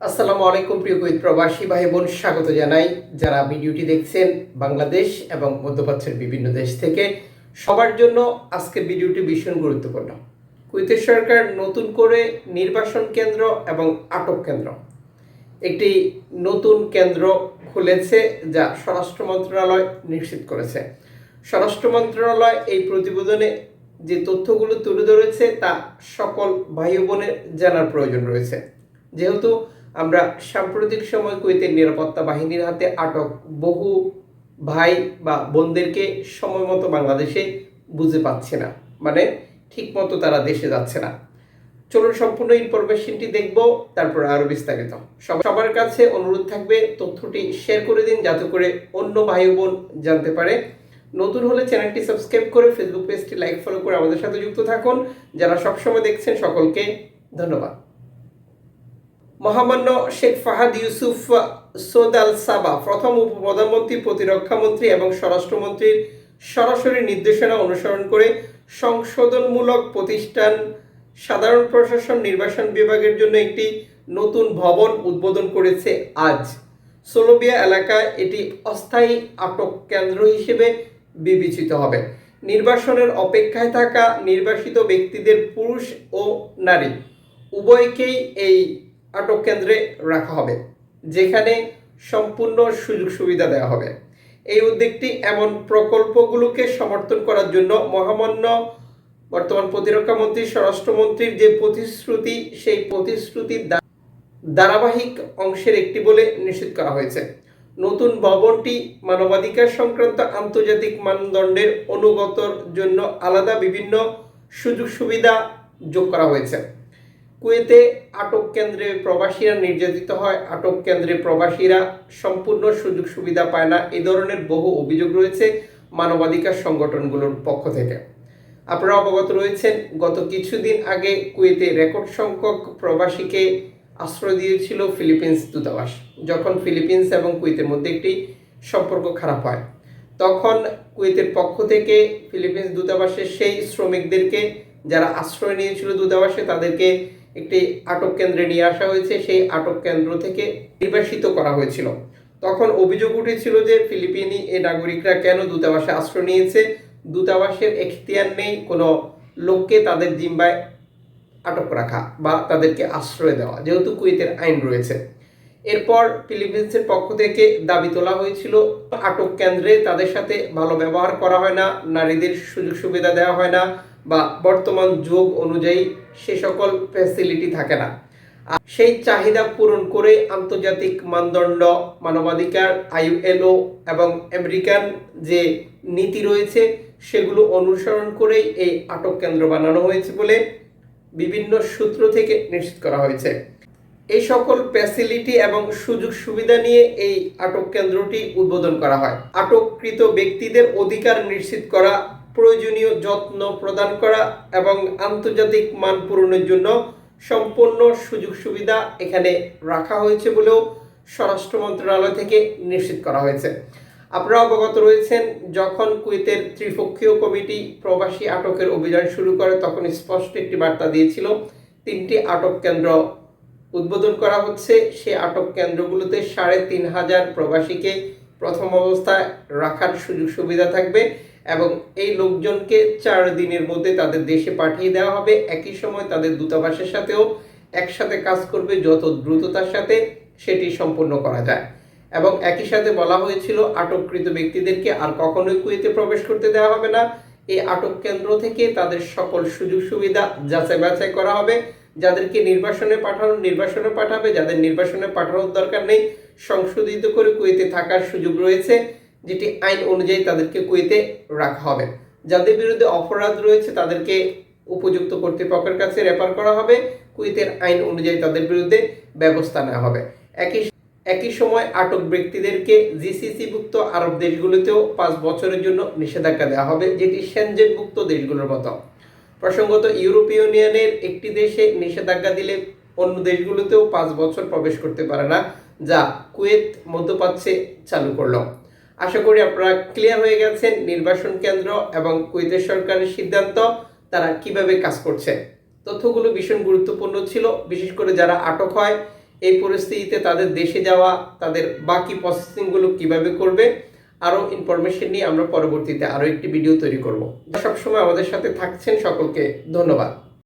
আসসালামু আলাইকুম, প্রিয় কুইত প্রবাসী ভাই বোন স্বাগত জানাই। যারা ভিডিওটি দেখছেন বাংলাদেশ এবং মধ্যপ্রাচ্যের বিভিন্ন দেশ থেকে, সবার জন্য আজকের ভিডিওটি ভীষণ গুরুত্বপূর্ণ। কুইতের সরকার নতুন করে নির্বাসন কেন্দ্র এবং আটক কেন্দ্র। একটি নতুন কেন্দ্র খুলেছে যা স্বরাষ্ট্র মন্ত্রণালয় নিশ্চিত করেছে। স্বরাষ্ট্র মন্ত্রণালয় এই প্রতিবেদনে যে তথ্যগুলো তুলে ধরেছে তা সকল ভাই বোনের জানার প্রয়োজন রয়েছে। যেহেতু আমরা সাম্প্রতিক সময় কুয়েতের নিরাপত্তা বাহিনীর হাতে আটক বহু ভাই বা বোনদেরকে সময় মতো বাংলাদেশে বুঝে পাচ্ছে না। মানে ঠিক মতো তারা দেশে যাচ্ছে না। চলুন সম্পূর্ণ ইনফরমেশনটি দেখব, তারপর আরও বিস্তারিত। সবার কাছে অনুরোধ থাকবে, তথ্যটি শেয়ার করে দিন, যাতে করে অন্য ভাই বোন জানতে পারে। নতুন হলে চ্যানেলটি সাবস্ক্রাইব করে ফেসবুক পেজটি লাইক ফলো করে আমাদের সাথে যুক্ত থাকুন। যারা সবসময় দেখছেন, সকলকে ধন্যবাদ। মহামান্য শেখ ফাহাদ ইউসুফ সৌদ আল সাবা, প্রথম উপপ্রধানমন্ত্রী প্রতিরক্ষামন্ত্রী এবং স্বরাষ্ট্রমন্ত্রীর সরাসরি নির্দেশনা অনুসরণ করে সংশোধনমূলক প্রতিষ্ঠান সাধারণ প্রশাসন নির্বাচন বিভাগের জন্য একটি নতুন ভবন উদ্বোধন করেছে আজ। সোলোবিয়া এলাকায় এটি অস্থায়ী আটক কেন্দ্র হিসেবে বিবেচিত হবে। নির্বাসনের অপেক্ষায় থাকা নির্বাসিত ব্যক্তিদের পুরুষ ও নারী, উভয়কেই এই আটক কেন্দ্রে রাখা হবে, যেখানে সম্পূর্ণ সুযোগ সুবিধা দেওয়া হবে। এই উদ্যোগটি এমন প্রকল্পগুলোকে সমর্থন করার জন্য মহামান্য বর্তমান প্রতিরক্ষা মন্ত্রী, স্বরাষ্ট্রমন্ত্রীর যে প্রতিশ্রুতি, সেই প্রতিশ্রুতির ধারাবাহিক অংশের একটি বলে নিশ্চিত করা হয়েছে। নতুন ভবনটি মানবাধিকার সংক্রান্ত আন্তর্জাতিক মানদণ্ডের অনুগতর জন্য আলাদা বিভিন্ন সুযোগ সুবিধা যোগ করা হয়েছে। কুয়েতে আটক কেন্দ্রে প্রবাসীরা নির্যাতিত হয়। আটক কেন্দ্রে প্রবাসীরা সম্পূর্ণ সুযোগ সুবিধা পায় না। এ ধরনের বহু অভিযোগ রয়েছে মানবাধিকার সংগঠনগুলোর পক্ষ থেকে। আপনারা অবগত রয়েছেন, গত কিছুদিন আগে কুয়েতে রেকর্ড সংখ্যক প্রবাসীকে আশ্রয় দিয়েছিল ফিলিপিন্স দূতাবাস। যখন ফিলিপিন্স এবং কুয়েতের মধ্যে একটি সম্পর্ক খারাপ হয়, তখন কুয়েতের পক্ষ থেকে ফিলিপিন্স দূতাবাসের সেই শ্রমিকদেরকে, যারা আশ্রয় নিয়েছিল দূতাবাসে, তাদেরকে একটি আটক কেন্দ্রে নিয়ে আসা হয়েছে, সেই আটক কেন্দ্র থেকে নির্বাসিত করা হয়েছিল। তখন অভিযোগ উঠেছিল যে ফিলিপিনি এ নাগরিকরা কেন দূতাবাসে আশ্রয় নিয়েছে। দূতাবাসের এখতিয়ার নেই, কোনো লোককে তাদের জিম্বায় আটক রাখা বা তাদেরকে আশ্রয় দেওয়া, যেহেতু কুয়েতের আইন রয়েছে। এরপর ফিলিপিন্সের পক্ষ থেকে দাবি তোলা হয়েছিল, আটক কেন্দ্রে তাদের সাথে ভালো ব্যবহার করা হয় না, নারীদের সুযোগ সুবিধা দেওয়া হয় না বা বর্তমান যুগ অনুযায়ী সে সকল ফ্যাসিলিটি থাকে না। সেই চাহিদা পূরণ করে আন্তর্জাতিক মানদণ্ড, মানবাধিকার, আইএলও এবং আমেরিকান যে নীতি রয়েছে, সেগুলো অনুসরণ করেই এই আটক কেন্দ্র বানানো হয়েছে বলে বিভিন্ন সূত্র থেকে নিশ্চিত করা হয়েছে। এই সকল ফ্যাসিলিটি এবং সুযোগ সুবিধা নিয়ে এই আটক কেন্দ্রটি উদ্বোধন করা হয়। আটককৃত ব্যক্তিদের অধিকার নিশ্চিত করা প্রয়োজনীয় যত্ন প্রদান করা এবং আন্তর্জাতিক মান পূরণের জন্য সম্পূর্ণ সুযোগ সুবিধা এখানে রাখা হয়েছে বলেও স্বরাষ্ট্র মন্ত্রণালয় থেকে নিশ্চিত করা হয়েছে। আপনারা অবগত রয়েছেন, যখন কুয়েতের ত্রিপক্ষীয় কমিটি প্রবাসী আটকের অভিযান শুরু করে, তখন স্পষ্ট একটি বার্তা দিয়েছিল, তিনটি আটক কেন্দ্র উদ্বোধন করা হচ্ছে। সেই আটক কেন্দ্রগুলোতে সাড়ে তিন হাজার প্রবাসীকে প্রথম অবস্থায় রাখার সুযোগ সুবিধা থাকবে। এবং এই লোকজনকে চার দিনের মধ্যে তাদের দেশে পাঠিয়ে দেওয়া হবে। একই সময় তাদের দূতাবাসের সাথেও একসাথে কাজ করবে যত দ্রুততার সাথে সেটি সম্পন্ন করা যায়। এবং একই সাথে বলা হয়েছিল, আটককৃত ব্যক্তিদেরকে আর কখনোই কুয়েতে প্রবেশ করতে দেওয়া হবে না। এই আটক কেন্দ্র থেকে তাদের সকল সুযোগ সুবিধা যাচাই বাছাই করা হবে। যাদেরকে নির্বাসনে পাঠানো, নির্বাসনে পাঠাবে, যাদের নির্বাসনে পাঠানোর দরকার নেই, সংশোধিত করে কুয়েতে থাকার সুযোগ রয়েছে। যেটি আইন অনুযায়ী তাদেরকে কুয়েতে রাখা হবে। যাদের বিরুদ্ধে অপরাধ রয়েছে, তাদেরকে উপযুক্ত কর্তৃপক্ষের কাছে রেফার করা হবে। কুয়েতের আইন অনুযায়ী তাদের বিরুদ্ধে ব্যবস্থা নেওয়া হবে। একই একই সময় আটক ব্যক্তিদেরকে জিসিসিভুক্ত আরব দেশগুলোতেও পাঁচ বছরের জন্য নিষেধাজ্ঞা দেওয়া হবে, যেটি সেনজেনভুক্ত দেশগুলোর মতো। প্রসঙ্গত ইউরোপীয় ইউনিয়নের একটি দেশে নিষেধাজ্ঞা দিলে অন্য দেশগুলোতেও পাঁচ বছর প্রবেশ করতে পারে না, যা কুয়েত মধ্যপ্রাচ্যে চালু করল। আশা করি আপনারা ক্লিয়ার হয়ে গেছেন নির্বাসন কেন্দ্র এবং কুয়েতের সরকারের সিদ্ধান্ত, তারা কীভাবে কাজ করছে। তথ্যগুলো ভীষণ গুরুত্বপূর্ণ ছিল, বিশেষ করে যারা আটক হয়, এই পরিস্থিতিতে তাদের দেশে যাওয়া, তাদের বাকি প্রসেসিংগুলো কীভাবে করবে, আরও ইনফরমেশন নিয়ে আমরা পরবর্তীতে আরও একটি ভিডিও তৈরি করব। সবসময় আমাদের সাথে থাকছেন সকলকে, ধন্যবাদ।